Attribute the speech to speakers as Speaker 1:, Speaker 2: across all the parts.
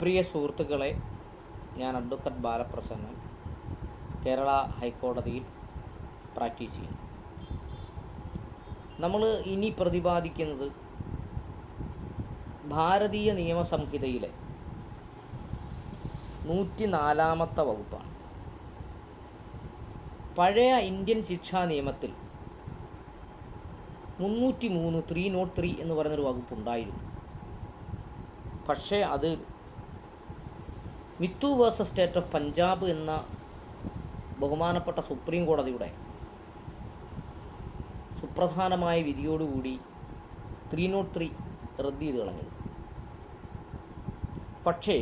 Speaker 1: പ്രിയ സുഹൃത്തുക്കളെ ഞാൻ അഡ്വക്കറ്റ് ബാലപ്രസന്നൻ കേരള ഹൈക്കോടതിയിൽ പ്രാക്ടീസ് ചെയ്യുന്നു. നമ്മൾ ഇനി പ്രതിപാദിക്കുന്നത് ഭാരതീയ നിയമസംഹിതയിലെ നൂറ്റി നാലാമത്തെ വകുപ്പാണ്. പഴയ ഇന്ത്യൻ ശിക്ഷാ നിയമത്തിൽ മുന്നൂറ്റി മൂന്ന് ത്രീ നോട്ട് ത്രീ എന്ന് പറയുന്നൊരു വകുപ്പുണ്ടായിരുന്നു പക്ഷേ അത് Mithu versus state of Punjab എന്ന ബഹുമാനപ്പെട്ട സുപ്രീം കോടതിയുടെ സുപ്രധാനമായ വിധിയോടുകൂടി ത്രീ നോട്ട് ത്രീ റദ്ദ് ചെയ്ത് കളഞ്ഞത് പക്ഷേ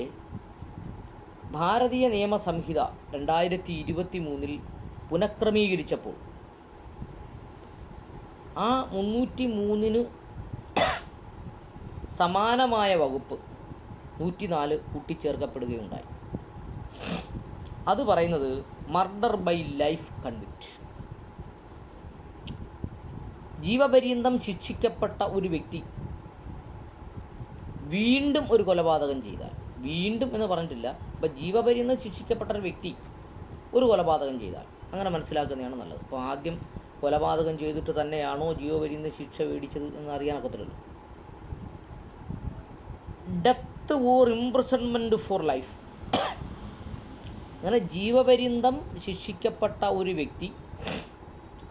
Speaker 1: ഭാരതീയ നിയമ സംഹിത രണ്ടായിരത്തി ഇരുപത്തി മൂന്നിൽ പുനഃക്രമീകരിച്ചപ്പോൾ ആ മുന്നൂറ്റി മൂന്നിന് സമാനമായ വകുപ്പ് നൂറ്റിനാല് കൂട്ടിച്ചേർക്കപ്പെടുകയുണ്ടായി. അത് പറയുന്നത് മർഡർ ബൈ ലൈഫ് കൺവിക്റ്റ് ജീവപര്യന്തം ശിക്ഷിക്കപ്പെട്ട ഒരു വ്യക്തി വീണ്ടും ഒരു കൊലപാതകം ചെയ്താൽ വീണ്ടും എന്ന് പറഞ്ഞിട്ടില്ല അപ്പം ജീവപര്യന്തം ശിക്ഷിക്കപ്പെട്ട ഒരു വ്യക്തി ഒരു കൊലപാതകം ചെയ്താൽ അങ്ങനെ മനസ്സിലാക്കുന്നതാണ് നല്ലത്. അപ്പോൾ ആദ്യം കൊലപാതകം ചെയ്തിട്ട് തന്നെയാണോ ജീവപര്യന്തം ശിക്ഷ മേടിച്ചത് എന്ന് അറിയാനൊക്കത്തില്ലല്ലോ death or imprisonment for life അങ്ങനെ ജീവപര്യന്തം ശിക്ഷിക്കപ്പെട്ട ഒരു വ്യക്തി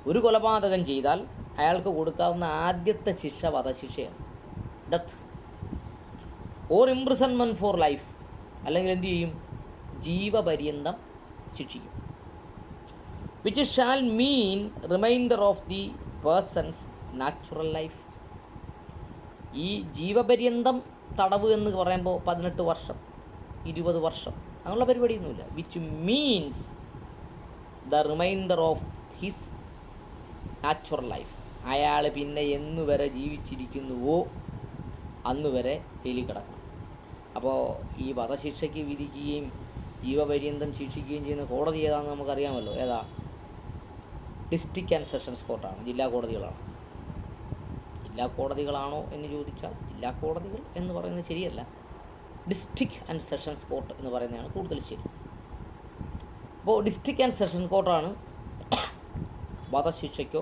Speaker 1: ഒരു കൊലപാതകം ചെയ്താൽ അയാൾക്ക് കൊടുക്കാവുന്ന ആദ്യത്തെ ശിക്ഷ വധശിക്ഷയാണ്. Death or imprisonment for life അല്ലെങ്കിൽ എന്തു ചെയ്യും? ജീവപര്യന്തം ശിക്ഷിക്കും. Which shall mean remainder of the person's natural life ഈ ജീവപര്യന്തം തടവ് എന്ന് പറയുമ്പോൾ പതിനെട്ട് വർഷം ഇരുപത് വർഷം. അങ്ങനെയുള്ള പരിപാടിയൊന്നുമില്ല. Which means the remainder of his natural life അയാൾ പിന്നെ എന്നുവരെ ജീവിച്ചിരിക്കുന്നുവോ അന്നു വരെ ജയിലിൽ കിടക്കണം അപ്പോൾ ഈ വധശിക്ഷയ്ക്ക് വിധിക്കുകയും ജീവപര്യന്തം ശിക്ഷിക്കുകയും ചെയ്യുന്ന കോടതി ഏതാണെന്ന് നമുക്കറിയാമല്ലോ. ഏതാ? ഡിസ്ട്രിക്ട് ആൻഡ് സെഷൻസ് കോർട്ടാണ് ജില്ലാ കോടതികളാണ്. ജില്ലാ കോടതികളാണോ എന്ന് ചോദിച്ചാൽ ജില്ലാ കോടതികൾ എന്ന് പറയുന്നത് ശരിയല്ല. ഡിസ്ട്രിക്ട് ആൻഡ് സെഷൻസ് കോർട്ട് എന്ന് പറയുന്നതാണ് കൂടുതൽ ശരി. അപ്പോൾ ഡിസ്ട്രിക്ട് ആൻഡ് സെഷൻ കോർട്ടാണ് വധശിക്ഷയ്ക്കോ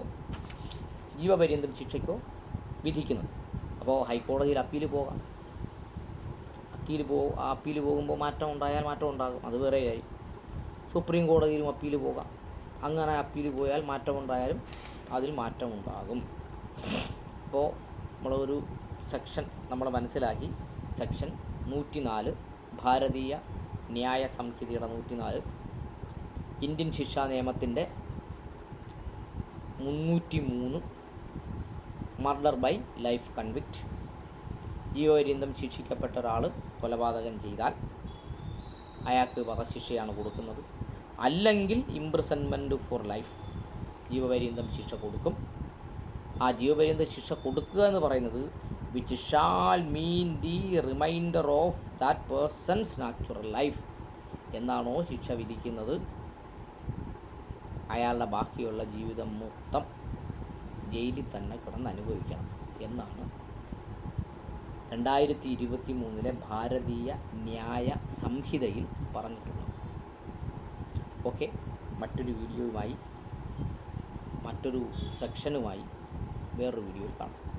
Speaker 1: ജീവപര്യന്തം ശിക്ഷയ്ക്കോ വിധിക്കുന്നത്. അപ്പോൾ ഹൈക്കോടതിയിൽ അപ്പീൽ പോകാം. അപ്പീൽ പോകും ആ അപ്പീൽ പോകുമ്പോൾ മാറ്റം ഉണ്ടായാൽ മാറ്റം ഉണ്ടാകും. അത് വേറെ കാര്യം. സുപ്രീം കോടതിയിലും അപ്പീൽ പോകാം. അങ്ങനെ അപ്പീൽ പോയാൽ മാറ്റം ഉണ്ടായാലും അതിൽ മാറ്റം ഉണ്ടാകും. അപ്പോൾ നമ്മളൊരു സെക്ഷൻ നമ്മൾ മനസ്സിലാക്കി. സെക്ഷൻ നൂറ്റി നാല് ഭാരതീയ ന്യായ സംഹിതയുടെ നൂറ്റി നാല് ഇന്ത്യൻ ശിക്ഷാ നിയമത്തിന്റെ മുന്നൂറ്റി മൂന്ന് മർഡർ ബൈ ലൈഫ് കൺവിക്റ്റ് ജീവപര്യന്തം ശിക്ഷിക്കപ്പെട്ട ഒരാൾ കൊലപാതകം ചെയ്താൽ അയാൾക്ക് വധശിക്ഷയാണ് കൊടുക്കുന്നത്. അല്ലെങ്കിൽ ഇംപ്രിസൺമെന്റ് ഫോർ ലൈഫ്. ജീവപര്യന്തം ശിക്ഷ കൊടുക്കും. ആ ജീവപര്യന്തം ശിക്ഷ കൊടുക്കുക എന്ന് പറയുന്നത് which shall mean the remainder of that person's natural life എന്നാണോ ശിക്ഷ വിധിക്കുന്നത്? അയാളുടെ ബാക്കിയുള്ള ജീവിതം മൊത്തം ജയിലിൽ തന്നെ കിടന്ന് അനുഭവിക്കണം എന്നാണ് രണ്ടായിരത്തി ഇരുപത്തി മൂന്നിലെ ഭാരതീയ ന്യായ സംഹിതയിൽ പറഞ്ഞിട്ടുള്ളത്. ഓക്കെ മറ്റൊരു വീഡിയോയുമായി മറ്റൊരു സെക്ഷനുമായി വേറൊരു വീഡിയോയിൽ കാണാം.